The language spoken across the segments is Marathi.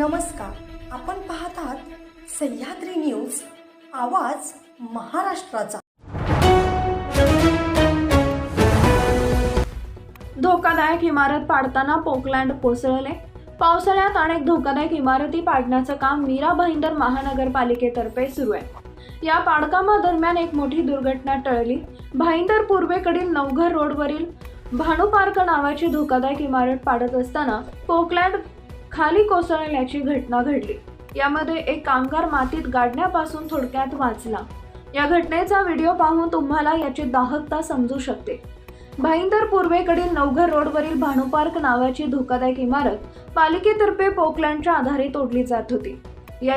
नमस्कार. आपण पाहत आहात सह्याद्री न्यूज आवाज महाराष्ट्राचा. धोकादायक इमारत पाडताना पोकलँड कोसळले. पावसाळ्यात अनेक धोकादायक इमारती पाडण्याचं काम मीरा भाईंदर महानगरपालिकेतर्फे सुरू आहे. या पाडकामादरम्यान एक मोठी दुर्घटना टळली. भाईंदर पूर्वेकडील नवघर रोडवरील भानू पार्क नावाची धोकादायक इमारत पाडत असताना पोकलँड खाली कोसळल्याची घटना घडली. यामध्ये एक कामगार मातीत गाडण्यापासून थोडक्यात वाचला. या घटनेचा व्हिडिओ पाहून तुम्हाला याची दाहकता समजू शकते. भाईंदर पूर्वेकडील नवघर रोडवरील भानू पार्क नावाची धोकादायक इमारत पालिकेतर्फे पोकलँडच्या आधारे तोडली जात होती. या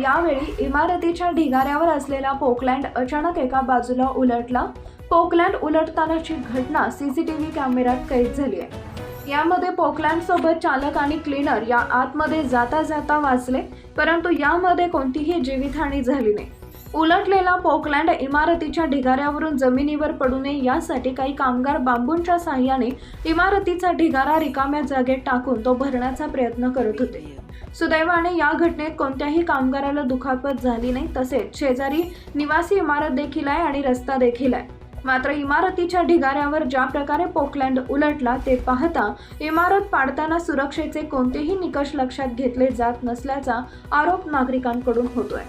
यावेळी इमारतीच्या ढिगाऱ्यावर असलेला पोकलँड अचानक एका बाजूला उलटला. पोकलँड उलटतानाची घटना सीसीटीव्ही कॅमेऱ्यात कैद झाली आहे. यामध्ये पोकलँड सोबत चालक आणि क्लीनर या आतमध्ये जाता जाता वाचले परंतु यामध्ये कोणतीही जीवितहानी झाली नाही. उलटलेला पोकलँड इमारतीच्या ढिगाऱ्यावरून जमिनीवर पडू नये यासाठी काही कामगार बांबूंच्या साह्याने इमारतीचा ढिगारा रिकाम्या जागेत टाकून तो भरण्याचा प्रयत्न करत होते. सुदैवाने या घटनेत कोणत्याही कामगाराला दुखापत झाली नाही तसेच शेजारी निवासी इमारत देखील आहे आणि रस्ता देखील आहे. मात्र इमारतीच्या ढिगाऱ्यावर ज्या प्रकारे पोकलँड उलटला ते पाहता इमारत पाडताना सुरक्षेचे कोणतेही निकष लक्षात घेतले जात नसल्याचा आरोप नागरिकांकडून होतोय.